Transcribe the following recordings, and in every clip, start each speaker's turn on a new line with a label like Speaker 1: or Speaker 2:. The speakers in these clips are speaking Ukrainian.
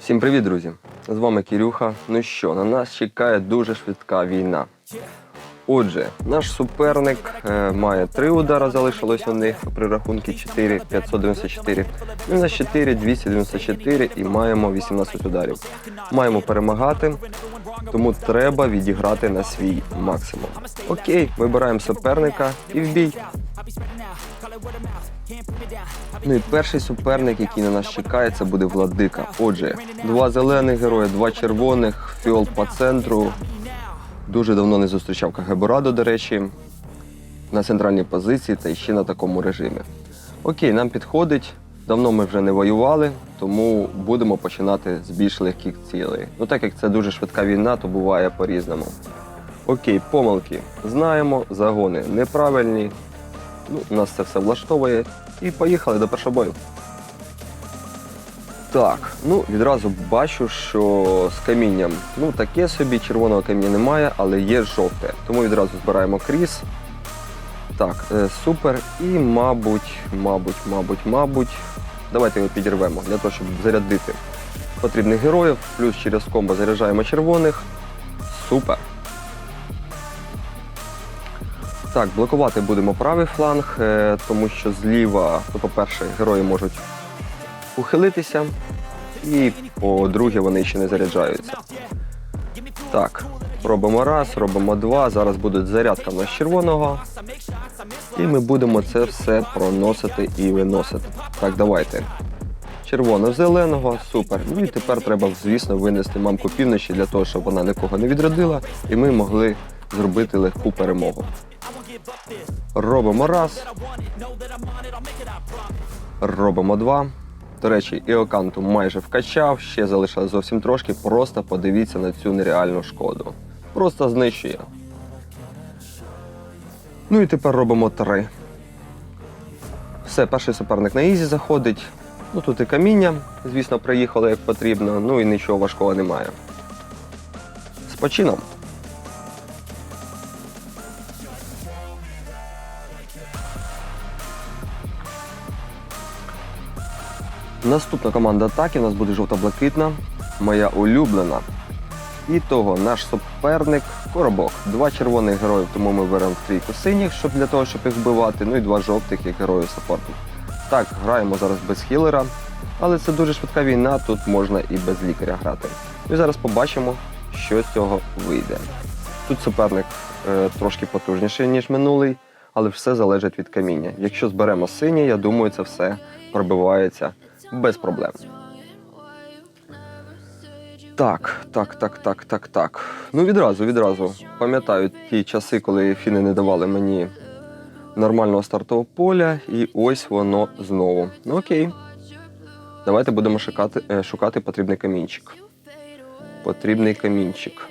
Speaker 1: Всім привіт, друзі! З вами Кірюха. Ну що, на нас чекає дуже швидка війна. Отже, наш суперник е, має три удари, залишилось у них при рахунку 4 594. Ну, у нас 4 294 і маємо 18 ударів. Маємо перемагати, тому треба відіграти на свій максимум. Окей, вибираємо суперника і в бій. Ну і перший суперник, який на нас чекає, це буде Владика. Отже, два зелених герої, два червоних, фіол по центру. Дуже давно не зустрічав Кагеборадо, до речі, на центральній позиції та ще на такому режимі. Окей, нам підходить. Давно ми вже не воювали, тому будемо починати з більш легких цілей. Ну так як це дуже швидка війна, то буває по-різному. Окей, помилки. Знаємо, загони неправильні. Ну, нас це все влаштовує. І поїхали до першого бою. Так, ну відразу бачу, що з камінням ну таке собі, червоного каміння немає, але є жовте. Тому відразу збираємо кріс. Так, е, супер. І, мабуть, мабуть, мабуть, мабуть. Давайте його підірвемо для того, щоб зарядити потрібних героїв. Плюс через комбо заряджаємо червоних. Супер. Так, блокувати будемо правий фланг, е, тому що зліва, ну, по-перше, герої можуть ухилитися, і по-друге, вони ще не заряджаються. Так, робимо раз, робимо два. Зараз буде зарядка в нас червоного. І ми будемо це все проносити і виносити. Так, давайте. Червоно-зеленого, супер. Ну і тепер треба, звісно, винести мамку півночі для того, щоб вона нікого не відродила, і ми могли зробити легку перемогу. Робимо раз. Робимо два. До речі, Іоканту майже вкачав, ще залишилось зовсім трошки. Просто подивіться на цю нереальну шкоду. Просто знищує. Ну і тепер робимо три. Все, перший суперник на ізі заходить. Ну тут і каміння, звісно, приїхало як потрібно, ну і нічого важкого немає. З почином. Наступна команда атаки у нас буде жовто-блакитна, моя улюблена. І того наш суперник коробок. Два червоних героїв, тому ми беремо трійку синіх, щоб для того, щоб їх вбивати. Ну і два жовтих як героїв саппорту. Так, граємо зараз без хілера, але це дуже швидка війна, тут можна і без лікаря грати. І зараз побачимо, що з цього вийде. Тут суперник е, трошки потужніший, ніж минулий, але все залежить від каміння. Якщо зберемо синє, я думаю, це все пробивається без проблем. Так, так, так, так, так, так. Ну відразу, відразу. Пам'ятаю ті часи, коли фіни не давали мені нормального стартового поля, і ось воно знову. Ну окей. Давайте будемо шукати, е, шукати потрібний камінчик. Потрібний камінчик.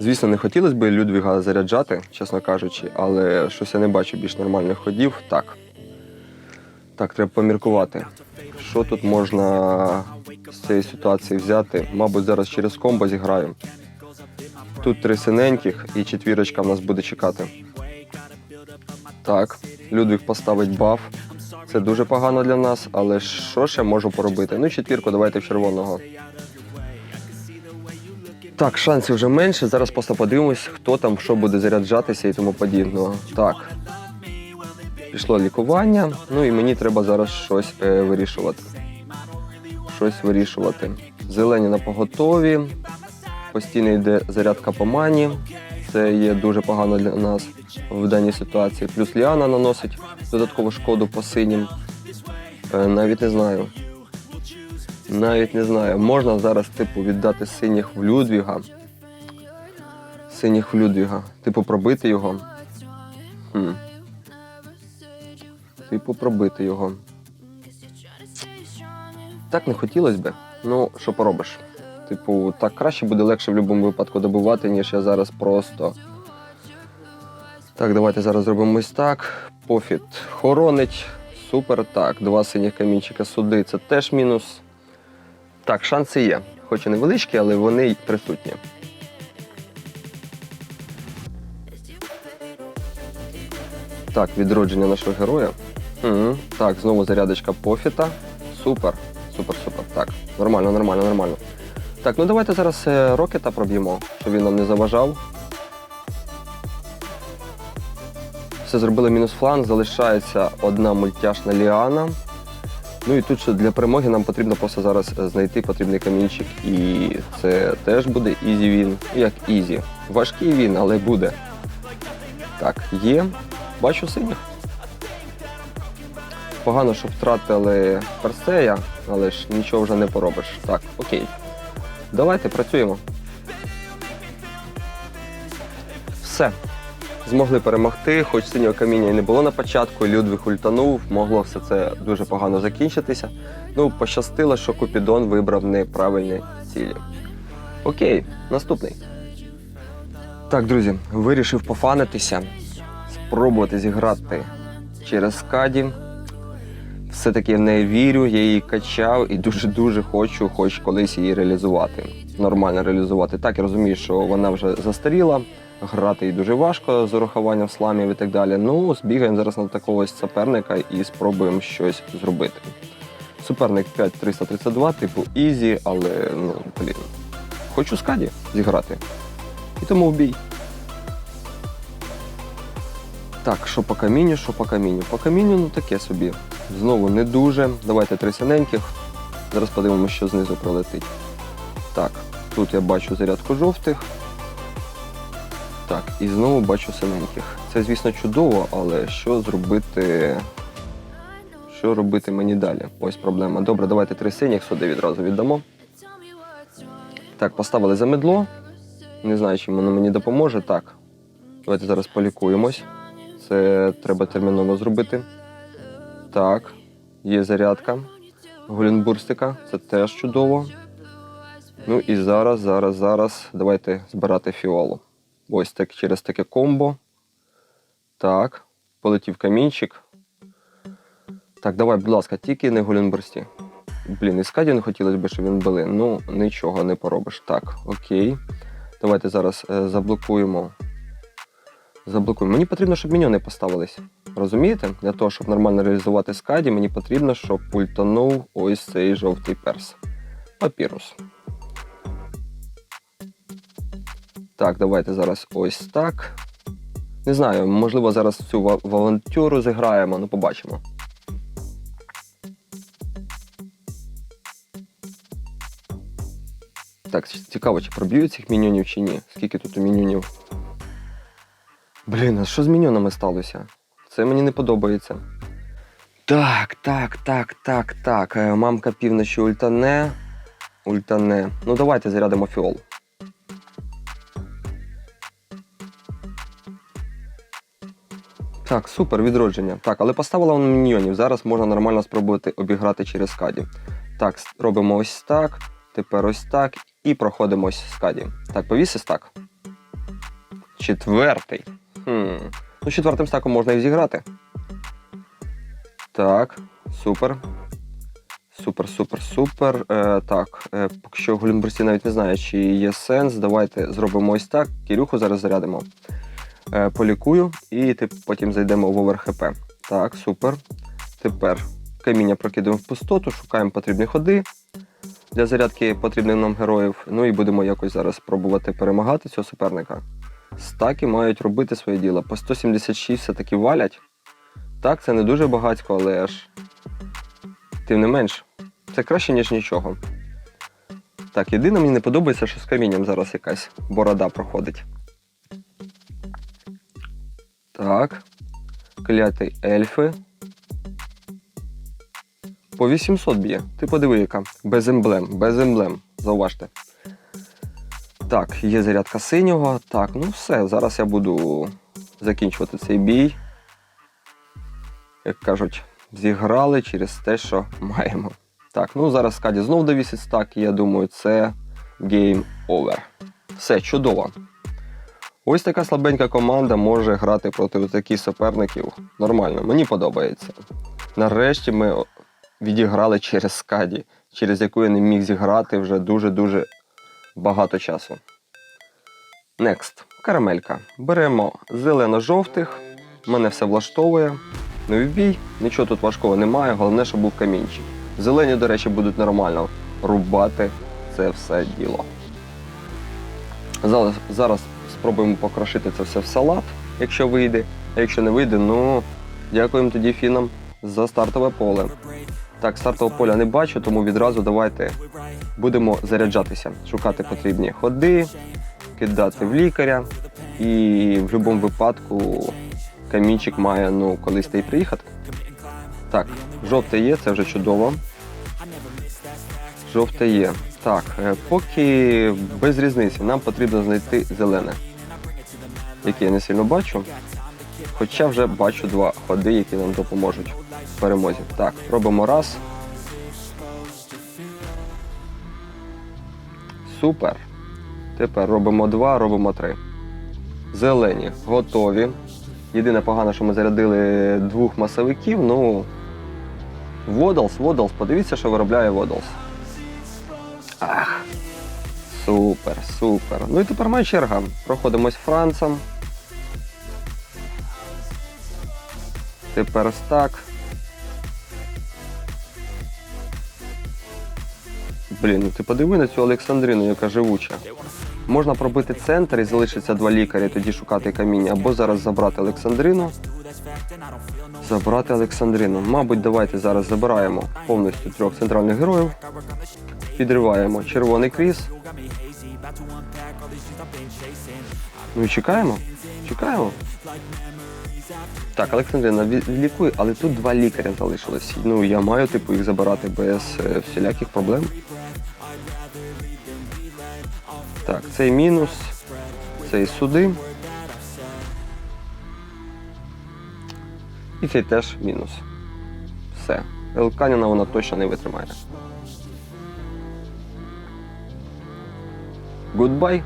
Speaker 1: Звісно, не хотілося б Людвіга заряджати, чесно кажучи, але щось я не бачу більш нормальних ходів. Так. Так, треба поміркувати. Що тут можна з цієї ситуації взяти? Мабуть, зараз через комбо зіграю. Тут три синеньких і четвірочка в нас буде чекати. Так, Людвіг поставить баф. Це дуже погано для нас, але що я можу поробити? Ну, четвірку давайте в червоного. Так, шансів вже менше. Зараз просто подивимось, хто там що буде заряджатися і тому подібного. Так. Пішло лікування, ну і мені треба зараз щось е, вирішувати. Щось вирішувати. Зелені на поготові. Постійно йде зарядка по мані. Це є дуже погано для нас в даній ситуації. Плюс Ліана наносить додаткову шкоду по синім. Е, навіть не знаю. Навіть не знаю. Можна зараз, типу, віддати синіх в Людвіга. Синіх в Людвіга. Типу, пробити його. Хм. Типу, пробити його. Так не хотілося би. Ну, що поробиш? Типу, так краще буде легше в будь-якому випадку добувати, ніж я зараз просто. Так, давайте зараз зробимо ось так. Пофіт хоронить. Супер. Так, два синіх камінчика суди це теж мінус. Так, шанси є. Хоч і невеличкі, але вони присутні. Так, відродження нашого героя. Угу. Так, знову зарядочка пофіта. Супер. Супер, супер. Так. Нормально, нормально, нормально. Так, ну давайте зараз е, рокета проб'ємо, щоб він нам не заважав. Все зробили мінус фланг, залишається одна мультяшна ліана. Ну і тут ще для перемоги нам потрібно просто зараз е, знайти потрібний камінчик. І це теж буде ізі він. Як ізі. Важкий він, але буде. Так, є. Бачу синіх. Погано, що втратили Персея, але ж нічого вже не поробиш. Так, окей. Давайте працюємо. Все. Змогли перемогти, хоч синього каміння і не було на початку, Людвиг ультанув, могло все це дуже погано закінчитися. Ну, пощастило, що Купідон вибрав неправильні цілі. Окей, наступний. Так, друзі, вирішив пофанитися, спробувати зіграти через Каді. Все-таки в неї вірю, я її качав і дуже-дуже хочу хоч колись її реалізувати. Нормально реалізувати. Так, я розумію, що вона вже застаріла, грати їй дуже важко з урахуванням сламів і так далі. Ну, збігаємо зараз на такого ось суперника і спробуємо щось зробити. Суперник 5332, типу Ізі, але ну, блін. Хочу з Каді зіграти. І тому в бій. Так, що по камінню, що по камінню. По камінню, ну таке собі. Знову не дуже. Давайте три синеньких. Зараз подивимося, що знизу пролетить. Так, тут я бачу зарядку жовтих. Так, і знову бачу синеньких. Це, звісно, чудово, але що зробити. Що робити мені далі? Ось проблема. Добре, давайте три синіх сюди відразу віддамо. Так, поставили за медло. Не знаю, чим воно мені допоможе. Так. Давайте зараз полікуємось. Це треба терміново зробити. Так, є зарядка. Голінбурстика, це теж чудово. Ну і зараз, зараз, зараз давайте збирати фіолу. Ось так через таке комбо. Так, полетів камінчик. Так, давай, будь ласка, тільки не голінбурсті. Блін, і скаді не хотілося б, щоб він були. Ну, нічого не поробиш. Так, окей. Давайте зараз е, заблокуємо. Заблокуємо. Мені потрібно, щоб міньони поставились. Розумієте? Для того, щоб нормально реалізувати скаді, мені потрібно, щоб пультанув ось цей жовтий перс. Папірус. Так, давайте зараз ось так. Не знаю, можливо, зараз цю ва- в авантюру зіграємо, ну побачимо. Так, цікаво, чи проб'ють цих міньонів чи ні. Скільки тут у міньонів? Блін, а що з міньонами сталося? Це мені не подобається. Так, так, так, так, так. Е, Мамка півночі ультане. Ультане. Ну давайте зарядимо фіол. Так, супер, відродження. Так, але поставила вона міньйонів. Зараз можна нормально спробувати обіграти через скаді. Так, робимо ось так, тепер ось так і проходимо ось скаді. Так, повіси стак. Четвертий. Хм. Ну, четвертим стаком можна і зіграти. Так, супер. Супер, супер, супер. Е, так, е, поки що Голімбурсі навіть не знає, чи є сенс. Давайте зробимо ось так. Кірюху зараз зарядимо. Е, полікую і тип, потім зайдемо в овер ХП. Так, супер. Тепер каміння прокидаємо в пустоту, шукаємо потрібні ходи для зарядки потрібних нам героїв. Ну і будемо якось зараз пробувати перемагати цього суперника. Стаки мають робити своє діло. По 176 все-таки валять. Так, це не дуже багатько, але ж. Тим не менш, це краще, ніж нічого. Так, єдине мені не подобається, що з камінням зараз якась борода проходить. Так. Клятий ельфи. По 800 б'є. Ти подиви, яка. Без емблем, без емблем. Зауважте. Так, є зарядка синього. Так, ну все. Зараз я буду закінчувати цей бій. Як кажуть, зіграли через те, що маємо. Так, ну зараз Скаді знов довісить стак, і я думаю, це гейм овер. Все, чудово. Ось така слабенька команда може грати проти таких суперників. Нормально, мені подобається. Нарешті ми відіграли через скаді, через яку я не міг зіграти вже дуже-дуже багато часу. Next. Карамелька. Беремо зелено-жовтих. Мене все влаштовує. Ну і в бій. Нічого тут важкого немає, головне, щоб був камінчик. Зелені, до речі, будуть нормально рубати це все діло. Зараз, зараз спробуємо покрошити це все в салат, якщо вийде. А якщо не вийде, ну дякуємо тоді фінам за стартове поле. Так, стартового поля не бачу, тому відразу давайте будемо заряджатися, шукати потрібні ходи, кидати в лікаря. І в будь-якому випадку камінчик має ну, колись та й приїхати. Так, жовте є, це вже чудово. Жовте є. Так, е, поки без різниці, нам потрібно знайти зелене, яке я не сильно бачу. Хоча вже бачу два ходи, які нам допоможуть в перемозі. Так, робимо раз. Супер. Тепер робимо два, робимо три. Зелені готові. Єдине погано, що ми зарядили двох масовиків, ну. Водалс, Водалс, подивіться, що виробляє Водалс. Супер, супер. Ну і тепер моя черга. Проходимось Францем. Тепер стак. Блін, ну ти подиви на цю Олександрину, яка живуча. Можна пробити центр і залишиться два лікарі, тоді шукати каміння, або зараз забрати Олександрину. Забрати Олександрину. Мабуть, давайте зараз забираємо повністю трьох центральних героїв. Підриваємо червоний кріс. Ну і чекаємо. Чекаємо. Так, Олександрина лікує, але тут два лікаря залишилось. Ну, я маю типу їх забирати без е, всіляких проблем. Так, цей мінус, цей сюди. І цей теж мінус. Все. Елканіна вона точно не витримає. Гудбай.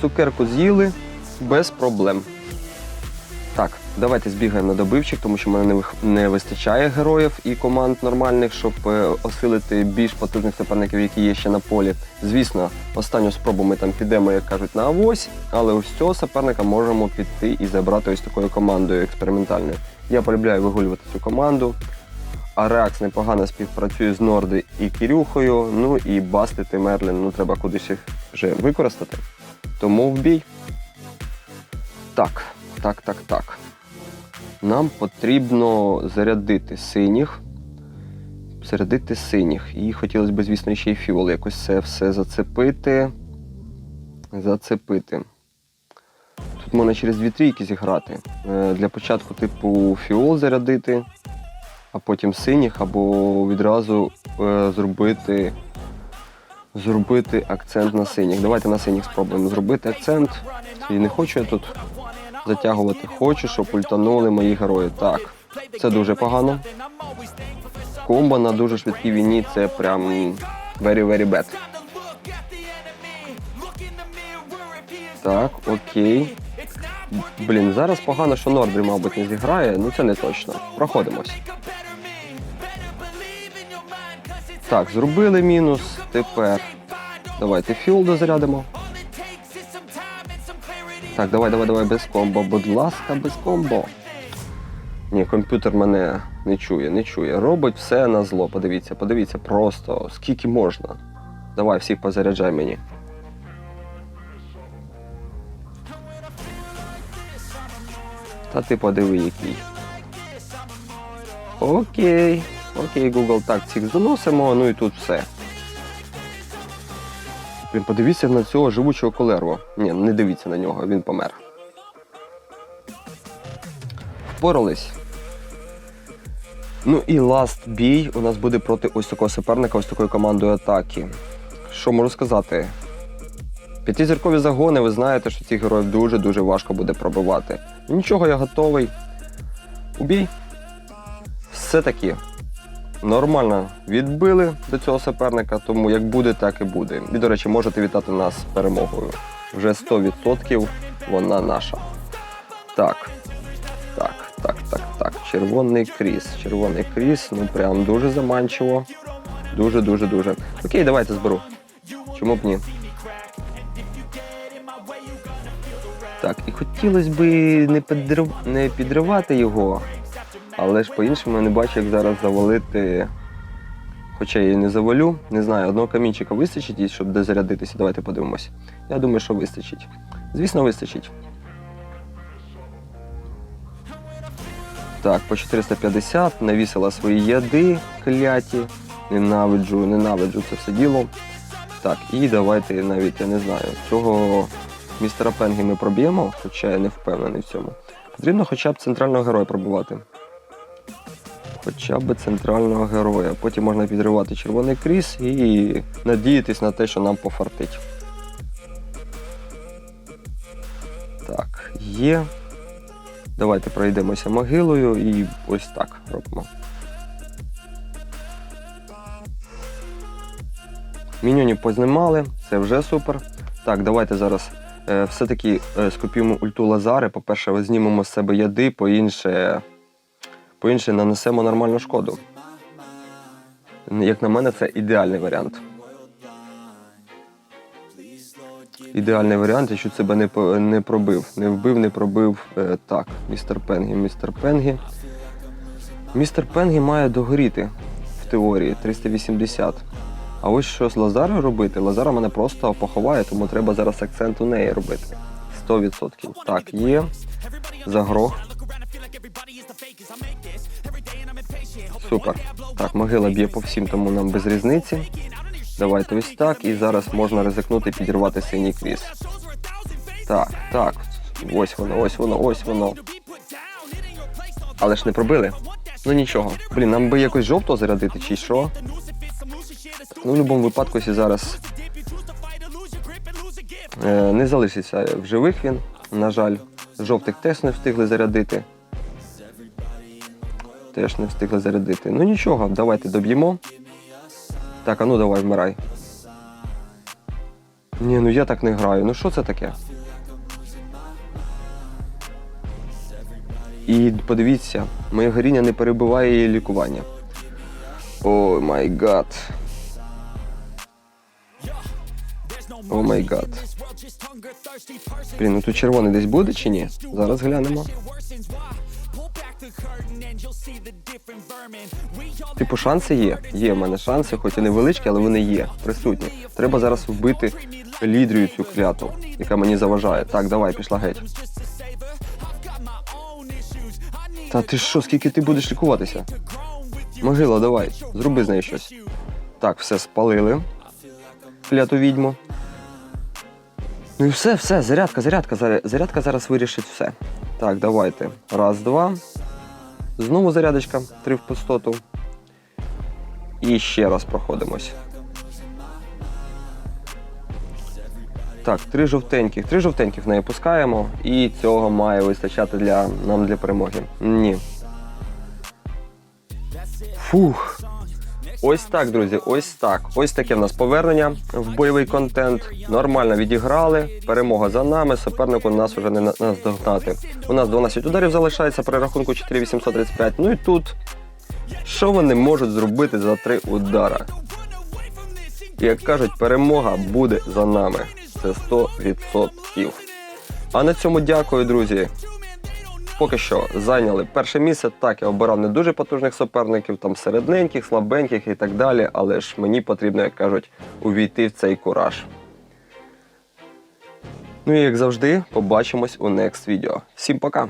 Speaker 1: Цукерку з'їли без проблем. Так, давайте збігаємо на добивчик, тому що в мене не вистачає героїв і команд нормальних, щоб е, осилити більш потужних суперників, які є ще на полі. Звісно, останню спробу ми там підемо, як кажуть, на авось, але ось цього суперника можемо піти і забрати ось такою командою експериментальною. Я полюбляю вигулювати цю команду. Аракс непогано співпрацює з Норди і Кірюхою. Ну і бастити Мерлін, ну треба кудись їх вже використати. Тому в бій. Так, так, так, так. Нам потрібно зарядити синіх. Зарядити синіх. І хотілося б, звісно, ще й фіол якось це все зацепити. Зацепити. Тут можна через дві трійки зіграти. Е, Для початку, типу, фіол зарядити, а потім синіх, або відразу е, зробити. Зробити акцент на синіх. Давайте на синіх спробуємо зробити акцент. І не хочу я тут затягувати. Хочу, щоб ультанули мої герої. Так, це дуже погано. Комбо на дуже швидкій війні це прям very-very bad. Так, окей. Блін, зараз погано, що Нордрі, мабуть, не зіграє, ну це не точно. Проходимось. Так, зробили мінус. Тепер. Давайте філ дозарядимо. Так, давай, давай, давай, без комбо. Будь ласка, без комбо. Ні, комп'ютер мене не чує, не чує. Робить все на зло. Подивіться, подивіться, просто скільки можна. Давай, всіх позаряджай мені. Та ти подиви який. Окей. Окей, Google, так, цих заносимо, ну і тут все. Блін, подивіться на цього живучого колерву. Ні, не дивіться на нього, він помер. Впорались. Ну і ласт бій у нас буде проти ось такого суперника, ось такої командою атаки. Що можу сказати? П'ятизіркові загони, ви знаєте, що цих героїв дуже-дуже важко буде пробивати. Нічого, я готовий. Убій. Все-таки нормально відбили до цього суперника, тому як буде, так і буде. І, до речі, можете вітати нас перемогою. Вже 100% вона наша. Так. Так, так, так, так. Червоний кріс. Червоний кріс, ну прям дуже заманчиво. Дуже, дуже, дуже. Окей, давайте зберу. Чому б ні? Так, і хотілося б не, підрив... не підривати його, але ж по-іншому я не бачу, як зараз завалити Хоча я її не завалю. Не знаю, одного камінчика вистачить, їй, щоб дозарядитися. Давайте подивимось. Я думаю, що вистачить. Звісно, вистачить. Так, по 450 навісила свої яди кляті. Ненавиджу, ненавиджу це все діло. Так, і давайте навіть, я не знаю, цього містера Пенгі ми проб'ємо, хоча я не впевнений в цьому. Потрібно хоча б центрального героя пробувати. Хоча б центрального героя. Потім можна підривати червоний кріс і надіятись на те, що нам пофартить. Так, є. Давайте пройдемося могилою і ось так робимо. Міньйонів познімали, це вже супер. Так, давайте зараз е, все-таки е, скопіємо ульту Лазари. По-перше, знімемо з себе яди, по-інше, по-інше, нанесемо нормальну шкоду. Як на мене, це ідеальний варіант. Ідеальний варіант, якщо себе не, не пробив. Не вбив, не пробив. Е, так, містер Пенгі, містер Пенгі. Містер Пенгі має догоріти в теорії 380. А ось що з Лазарою робити? Лазара мене просто поховає, тому треба зараз акцент у неї робити. 100%. Так, є. Загрох. Супер. Так, могила б'є по всім, тому нам без різниці. Давайте ось так. І зараз можна ризикнути підірвати синій кріс. Так, так. Ось воно, ось воно, ось воно. Але ж не пробили. Ну нічого. Блін, нам би якось жовтого зарядити чи що? Ну, в будь-якому випадку, якщо зараз е, не залишиться в живих він, на жаль. Жовтих теж не встигли зарядити. Теж не встигли зарядити. Ну нічого, давайте доб'ємо. Так, а ну давай, вмирай. Ні, ну я так не граю. Ну що це таке? І подивіться, моє горіння не перебиває її лікування. О май гад. О май гад. Блін, ну тут червоний десь буде чи ні? Зараз глянемо. Типу, шанси є. Є в мене шанси, хоч і невеличкі, але вони є, присутні. Треба зараз вбити лідрію цю кляту, яка мені заважає. Так, давай, пішла геть. Та ти що, скільки ти будеш лікуватися? Могила, давай, зроби з нею щось. Так, все спалили. Кляту відьму. Ну і все, все, зарядка, зарядка, зарядка зараз вирішить все. Так, давайте. Раз, два. Знову зарядочка, 3 в пустоту. І ще раз проходимось. Так, три жовтеньких. Три жовтеньких в неї пускаємо, і цього має вистачати для нам для перемоги. Ні. Фух. Ось так, друзі, ось так. Ось таке в нас повернення в бойовий контент. Нормально відіграли. Перемога за нами. Супернику нас уже не наздогнати. У нас 12 ударів залишається при рахунку 4835. Ну і тут. Що вони можуть зробити за три удара? Як кажуть, перемога буде за нами. Це 100%. А на цьому дякую, друзі. Поки що зайняли перше місце. Так, я обирав не дуже потужних суперників, там середненьких, слабеньких і так далі. Але ж мені потрібно, як кажуть, увійти в цей кураж. Ну і як завжди, побачимось у next відео. Всім пока!